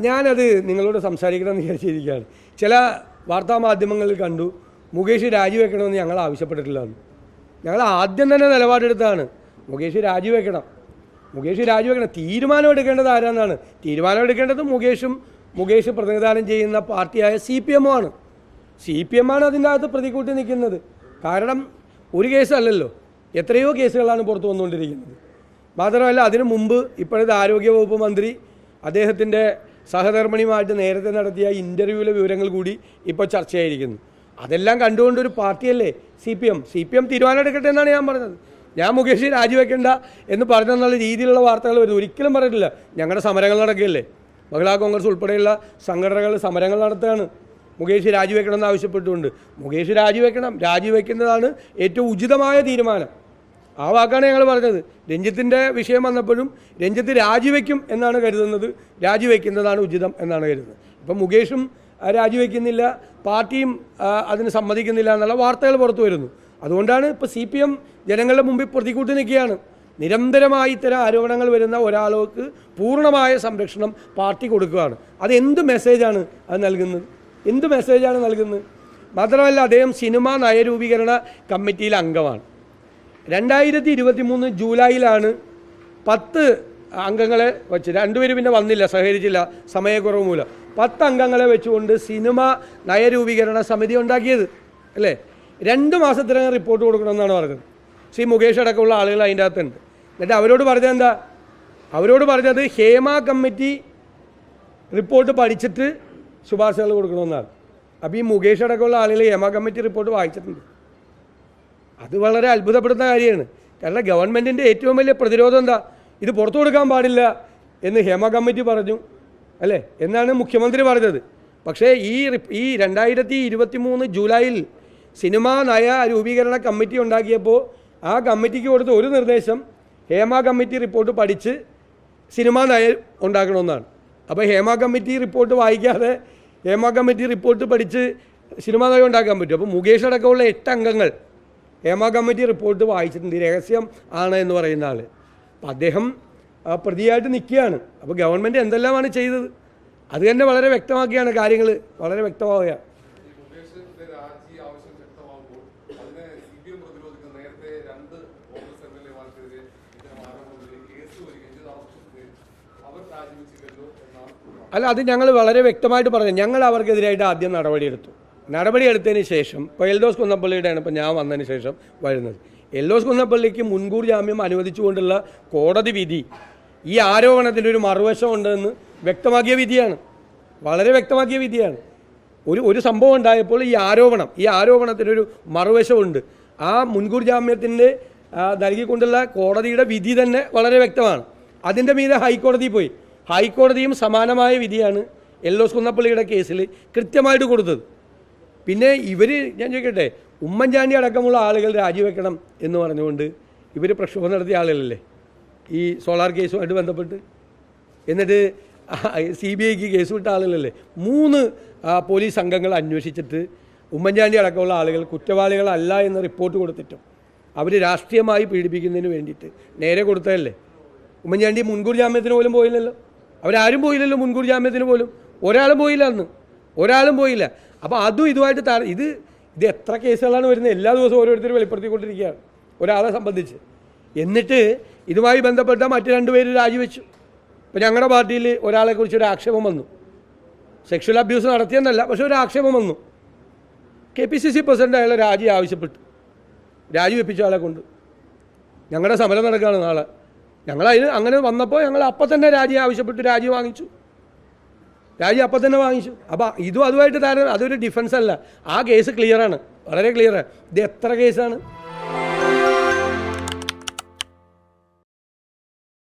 ഞാനത് നിങ്ങളോട് സംസാരിക്കണമെന്ന് വിചാരിച്ചിരിക്കുകയാണ്. ചില വാർത്താ മാധ്യമങ്ങളിൽ കണ്ടു മുകേഷ് രാജിവെക്കണമെന്ന് ഞങ്ങൾ ആവശ്യപ്പെട്ടിട്ടില്ല ഞങ്ങൾ ആദ്യം തന്നെ നിലപാടെടുത്താണ് മുകേഷ് രാജിവെക്കണം. മുകേഷ് രാജിവെക്കണം. തീരുമാനം എടുക്കേണ്ടത് ആരാന്നാണ്? തീരുമാനം എടുക്കേണ്ടത് മുകേഷും മുകേഷ് പ്രതിനിധാനം ചെയ്യുന്ന പാർട്ടിയായ സി പി എമ്മും ആണ് സി പി എം ആണ് അതിന്റെ അകത്ത് പ്രതികൂട്ടി നിൽക്കുന്നത്. കാരണം ഒരു കേസല്ലല്ലോ. എത്രയോ കേസുകളാണ് പുറത്തു വന്നുകൊണ്ടിരിക്കുന്നത്. മാത്രമല്ല അതിനു മുമ്പ് ഇപ്പോഴത്തെ ആരോഗ്യവകുപ്പ് മന്ത്രി അദ്ദേഹത്തിന്റെ സഹധർമ്മിണിയുമായിട്ട് നേരത്തെ നടത്തിയ ഇന്റർവ്യൂവിലെ വിവരങ്ങൾ കൂടി ഇപ്പോൾ ചർച്ചയായിരിക്കുന്നു. അതെല്ലാം കണ്ടുകൊണ്ട് ഒരു പാർട്ടിയല്ലേ? C P M. C P M തീരുമാനം എടുക്കട്ടെ എന്നാണ് ഞാൻ പറഞ്ഞത്. ഞാൻ മുകേഷ് രാജിവെക്കേണ്ട എന്ന് പറഞ്ഞെന്നുള്ള രീതിയിലുള്ള വാർത്തകൾ വരുന്നു. ഒരിക്കലും പറഞ്ഞിട്ടില്ല. ഞങ്ങളുടെ സമരങ്ങൾ നടക്കുകയല്ലേ? മഹിളാ കോൺഗ്രസ് ഉൾപ്പെടെയുള്ള സംഘടനകൾ സമരങ്ങൾ നടത്തുകയാണ്. മുകേഷ് രാജിവെക്കണമെന്ന് ആവശ്യപ്പെട്ടുകൊണ്ട്. മുകേഷ് രാജിവെക്കണം. രാജിവെക്കുന്നതാണ് ഏറ്റവും ഉചിതമായ തീരുമാനം. ആ വാക്കാണ് ഞങ്ങൾ പറഞ്ഞത്. രഞ്ജിത്തിന്റെ വിഷയം വന്നപ്പോഴും രഞ്ജിത്ത് രാജിവെക്കും എന്നാണ് കരുതുന്നത്. രാജിവെക്കുന്നതാണ് ഉചിതം എന്നാണ് കരുതുന്നത്. ഇപ്പം മുകേഷും രാജിവെക്കുന്നില്ല. പാർട്ടിയും അതിന് സമ്മതിക്കുന്നില്ല എന്നുള്ള വാർത്തകൾ പുറത്തു വരുന്നു. അതുകൊണ്ടാണ് ഇപ്പോൾ സി പി എം ജനങ്ങളുടെ മുമ്പിൽ പ്രതികൂട്ടി നിൽക്കുകയാണ്. നിരന്തരമായി ഇത്തരം ആരോപണങ്ങൾ വരുന്ന ഒരാൾക്ക് പൂർണമായ സംരക്ഷണം പാർട്ടി കൊടുക്കുകയാണ്. അത് എന്ത് മെസ്സേജാണ് അത് നൽകുന്നത്? എന്ത് മെസ്സേജാണ് നൽകുന്നത്? മാത്രമല്ല അദ്ദേഹം സിനിമാ നയരൂപീകരണ കമ്മിറ്റിയിലെ അംഗമാണ്. രണ്ടായിരത്തി ഇരുപത്തി മൂന്ന് ജൂലൈയിലാണ് പത്ത് അംഗങ്ങളെ വെച്ച് രണ്ടുപേരും പിന്നെ വന്നില്ല സഹകരിച്ചില്ല സമയക്കുറവ് മൂലം. പത്ത് അംഗങ്ങളെ വെച്ചുകൊണ്ട് സിനിമ നയരൂപീകരണ സമിതി ഉണ്ടാക്കിയത് അല്ലേ? രണ്ട് മാസത്തിനകം റിപ്പോർട്ട് കൊടുക്കണമെന്നാണ് പറഞ്ഞത്. ശ്രീ മുകേഷ് അടക്കമുള്ള ആളുകൾ അതിന്റെ അകത്തുണ്ട്. എന്നിട്ട് അവരോട് പറഞ്ഞത് എന്താ? അവരോട് പറഞ്ഞത് ഹേമ കമ്മിറ്റി റിപ്പോർട്ട് പഠിച്ചിട്ട് ശുപാർശകൾ കൊടുക്കണമെന്നാണ്. അപ്പോൾ ഈ മുകേഷ് അടക്കമുള്ള ആളുകൾ ഹേമ കമ്മിറ്റി റിപ്പോർട്ട് വായിച്ചിട്ടുണ്ട്. അത് വളരെ അത്ഭുതപ്പെടുന്ന കാര്യമാണ്. കാരണം ഗവൺമെന്റിന്റെ ഏറ്റവും വലിയ പ്രതിരോധം എന്താ? ഇത് പുറത്തു കൊടുക്കാൻ പാടില്ല എന്ന് ഹേമ കമ്മിറ്റി പറഞ്ഞു. അല്ലേ? എന്നാണ് മുഖ്യമന്ത്രി പറഞ്ഞത്. പക്ഷേ ഈ ഈ രണ്ടായിരത്തി ഇരുപത്തി മൂന്ന് ജൂലൈയിൽ സിനിമാ നയ രൂപീകരണ കമ്മിറ്റി ഉണ്ടാക്കിയപ്പോൾ ആ കമ്മിറ്റിക്ക് കൊടുത്ത ഒരു നിർദ്ദേശം ഹേമ കമ്മിറ്റി റിപ്പോർട്ട് പഠിച്ച് സിനിമാ നയ ഉണ്ടാക്കണമെന്നാണ്. അപ്പോൾ ഹേമ കമ്മിറ്റി റിപ്പോർട്ട് വായിക്കാതെ ഹേമ കമ്മിറ്റി റിപ്പോർട്ട് പഠിച്ച് സിനിമാ നയം ഉണ്ടാക്കാൻ പറ്റും. അപ്പോൾ മുകേഷ് അടക്കമുള്ള എട്ട് അംഗങ്ങൾ ഹേമ കമ്മിറ്റി റിപ്പോർട്ട് വായിച്ചിട്ടുണ്ട് രഹസ്യം ആണ് എന്ന് പറയുന്ന ആൾ അപ്പം അദ്ദേഹം പ്രതിയായിട്ട് നിൽക്കുകയാണ്. അപ്പോൾ ഗവൺമെന്റ് എന്തെല്ലാമാണ് ചെയ്തത്? അത് തന്നെ വളരെ വ്യക്തമാക്കിയാണ് കാര്യങ്ങൾ വളരെ വ്യക്തമാവുക അല്ല അത് ഞങ്ങൾ വളരെ വ്യക്തമായിട്ട് പറഞ്ഞു. ഞങ്ങൾ അവർക്കെതിരായിട്ട് ആദ്യം നടപടിയെടുത്തു. നടപടിയെടുത്തതിന് ശേഷം ഇപ്പോൾ എൽദോസ് കുന്നപ്പള്ളിയുടെയാണ് ഇപ്പോൾ ഞാൻ വന്നതിന് ശേഷം വരുന്നത്. എൽദോസ് കുന്നപ്പള്ളിക്ക് മുൻകൂർ ജാമ്യം അനുവദിച്ചുകൊണ്ടുള്ള കോടതി വിധി ഈ ആരോപണത്തിന്റെ ഒരു മറുവശമുണ്ടെന്ന് വ്യക്തമാക്കിയ വിധിയാണ്. വളരെ വ്യക്തമാക്കിയ വിധിയാണ്. ഒരു ഒരു സംഭവം ഉണ്ടായപ്പോൾ ഈ ആരോപണം ഈ ആരോപണത്തിനൊരു മറുവശമുണ്ട്. ആ മുൻകൂർ ജാമ്യത്തിന്റെ നൽകിക്കൊണ്ടുള്ള കോടതിയുടെ വിധി തന്നെ വളരെ വ്യക്തമാണ്. അതിന്റെ മീതെ ഹൈക്കോടതി പോയി. ഹൈക്കോടതിയും സമാനമായ വിധിയാണ് എല്ലോസ് കുന്നപ്പള്ളിയുടെ കേസിൽ കൃത്യമായിട്ട് കൊടുത്തത്. പിന്നെ ഇവർ ഞാൻ ചോദിക്കട്ടെ ഉമ്മൻചാണ്ടി അടക്കമുള്ള ആളുകൾ രാജിവെക്കണം എന്ന് പറഞ്ഞുകൊണ്ട് ഇവർ പ്രക്ഷോഭം നടത്തിയ ആളുകളല്ലേ? ഈ സോളാർ കേസുമായിട്ട് ബന്ധപ്പെട്ട്. എന്നിട്ട് സി ബി ഐക്ക് കേസ് വിട്ട ആളുകളല്ലേ? മൂന്ന് പോലീസ് സംഘങ്ങൾ അന്വേഷിച്ചിട്ട് ഉമ്മൻചാണ്ടി അടക്കമുള്ള ആളുകൾ കുറ്റവാളികളല്ല എന്ന് റിപ്പോർട്ട് കൊടുത്തിട്ടും അവർ രാഷ്ട്രീയമായി പീഡിപ്പിക്കുന്നതിന് വേണ്ടിയിട്ട് നേരെ കൊടുത്തതല്ലേ? ഉമ്മൻചാണ്ടി മുൻകൂർ ജാമ്യത്തിന് പോലും പോയില്ലല്ലോ. അവരാരും പോയില്ലല്ലോ മുൻകൂർ ജാമ്യത്തിന് പോലും. ഒരാളും പോയില്ല അന്ന്. ഒരാളും പോയില്ല. അപ്പോൾ അതും ഇതുമായിട്ട് താര ഇത് ഇത് എത്ര കേസുകളാണ് വരുന്നത്? എല്ലാ ദിവസവും ഓരോരുത്തർ വെളിപ്പെടുത്തിക്കൊണ്ടിരിക്കുകയാണ്. ഒരാളെ സംബന്ധിച്ച്. എന്നിട്ട് ഇതുമായി ബന്ധപ്പെട്ട മറ്റു രണ്ടുപേര് രാജിവെച്ചു. ഇപ്പം ഞങ്ങളുടെ പാർട്ടിയിൽ ഒരാളെക്കുറിച്ച് ഒരു ആക്ഷേപം വന്നു. സെക്ഷൽ അബ്യൂസ് നടത്തിയെന്നല്ല പക്ഷെ ഒരു ആക്ഷേപം വന്നു. K P C C president അയാളെ രാജി ആവശ്യപ്പെട്ടു. രാജി വെപ്പിച്ച ആളെ കൊണ്ട്. ഞങ്ങളുടെ സമരം നടക്കുകയാണ് നാളെ. ഞങ്ങൾ അതിന് അങ്ങനെ വന്നപ്പോൾ ഞങ്ങൾ അപ്പം തന്നെ രാജി ആവശ്യപ്പെട്ട് രാജി വാങ്ങിച്ചു. രാജി അപ്പം തന്നെ വാങ്ങിച്ചു. അപ്പോൾ ഇതും അതുമായിട്ട് താരം അതൊരു ഡിഫൻസ് അല്ല. ആ കേസ് ക്ലിയറാണ് വളരെ ക്ലിയറാണ് ഇത് എത്ര കേസാണ്